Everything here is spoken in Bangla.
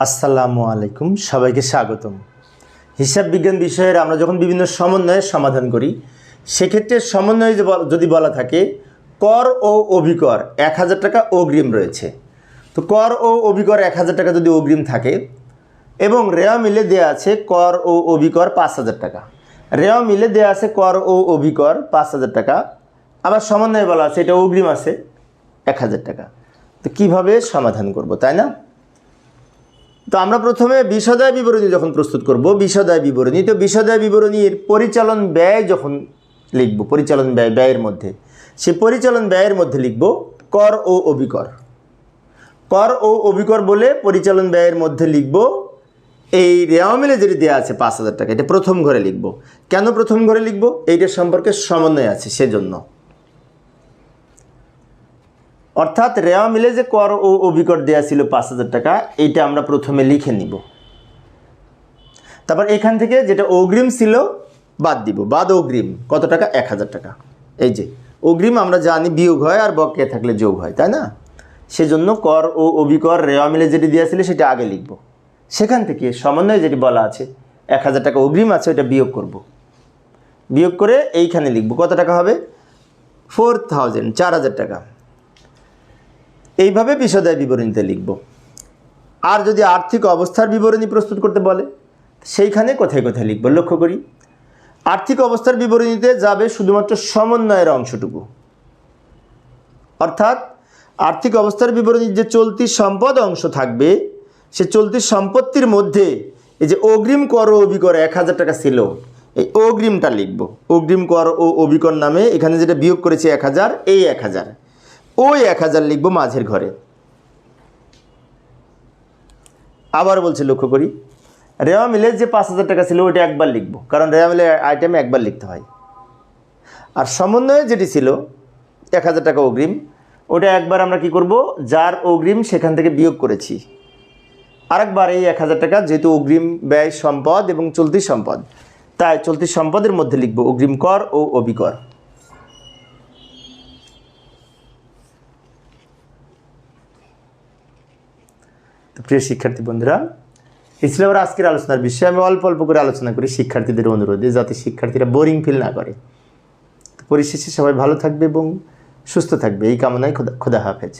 আসসালামু আলাইকুম, সবাইকে স্বাগতম। হিসাব বিজ্ঞান বিষয়ের আমরা যখন বিভিন্ন সমন্বয়ের সমাধান করি, সেক্ষেত্রে সমন্বয়ে যদি বলা থাকে, কর ও অভিকর এক হাজার টাকা অগ্রিম রয়েছে। তো কর ও অভিকর এক হাজার টাকা যদি অগ্রিম থাকে, এবং রেওয়া মিলে দেওয়া আছে কর ও অভিকর পাঁচ হাজার টাকা। রেওয়া মিলে দেওয়া আছে কর ও অভিকর পাঁচ হাজার টাকা। আবার সমন্বয়ে বলা আছে, এটা অগ্রিম আছে এক হাজার টাকা। তো কীভাবে সমাধান করব, তাই না? তো আমরা প্রথমে বিষদায় বিবরণী যখন প্রস্তুত করব, বিষদায় বিবরণী, তো বিশদায় বিবরণীর পরিচালন ব্যয় যখন লিখব, পরিচালন ব্যয়, ব্যয়ের মধ্যে, সে পরিচালন ব্যয়ের মধ্যে লিখব কর ও অবিকর। কর ও অবিকর বলে পরিচালন ব্যয়ের মধ্যে লিখব, এই রেওয়া মিলে যেটি দেওয়া আছে পাঁচ হাজার টাকা, এটা প্রথম ঘরে লিখব। কেন প্রথম ঘরে লিখব? এইটার সম্পর্কে সমন্বয় আছে সেজন্য। অর্থাৎ রেওয়া মিলে যে কর ও অভিকর দেওয়া ছিল পাঁচ হাজার টাকা এইটা আমরা প্রথমে লিখে নিব। তারপর এখান থেকে যেটা অগ্রিম ছিল, বাদ দিব। বাদ অগ্রিম, কত টাকা? এক হাজার টাকা। এই যে, অগ্রিম আমরা জানি বিয়োগ হয় আর বকেয়া থাকলে যোগ হয়, তাই না? সেজন্য কর ও অভিকর রেওয়া মিলে যেটি দেওয়া ছিল সেটা আগে লিখব। সেখান থেকে সমন্বয়ে যেটি বলা আছে, এক হাজার টাকা অগ্রিম আছে ওটা বিয়োগ করব। বিয়োগ করে এইখানে লিখব। কত টাকা হবে? ফোর থাউজেন্ড চার হাজার টাকা। এইভাবে বিশদায় বিবরণীতে লিখব। আর যদি আর্থিক অবস্থার বিবরণী প্রস্তুত করতে বলে, সেইখানে কোথায় কোথায় লিখব লক্ষ্য করি। আর্থিক অবস্থার বিবরণীতে যাবে শুধুমাত্র সমন্বয়ের অংশটুকু। অর্থাৎ আর্থিক অবস্থার বিবরণীর যে চলতি সম্পদ অংশ থাকবে, সে চলতি সম্পত্তির মধ্যে এই যে অগ্রিম কর ও অভিকর এক হাজার টাকা ছিল, এই অগ্রিমটা লিখব। অগ্রিম কর ও অভিকর নামে এখানে যেটা বিয়োগ করেছে এক হাজার, এই এক হাজার। ওই এক হাজার লিখব মাঝের ঘরে। আবার বলছে লক্ষ্য করি, রেওয়া মিলের যে পাঁচ হাজার টাকা ছিল ওইটা একবার লিখব, কারণ রেওয়া মিলের আইটেমে একবার লিখতে হয়। আর সমন্বয়ে যেটি ছিল, এক হাজার টাকা অগ্রিম, ওটা একবার আমরা কি করব, যার অগ্রিম সেখান থেকে বিয়োগ করেছি। আরেকবার এই এক হাজার টাকা যেহেতু অগ্রিম ব্যয় সম্পদ এবং চলতি সম্পদ, তাই চলতি সম্পদের মধ্যে লিখব অগ্রিম কর ও অবিকর তো প্রিয় শিক্ষার্থী বন্ধুরা, এই ছিল আমার আজকের আলোচনার বিষয়ে। আমি অল্প অল্প করে আলোচনা করি শিক্ষার্থীদের অনুরোধে, যাতে শিক্ষার্থীরা বোরিং ফিল না করে। পরিশেষে সবাই ভালো থাকবে এবং সুস্থ থাকবে। এই কামনায় খোদা খোদা হাফেজ।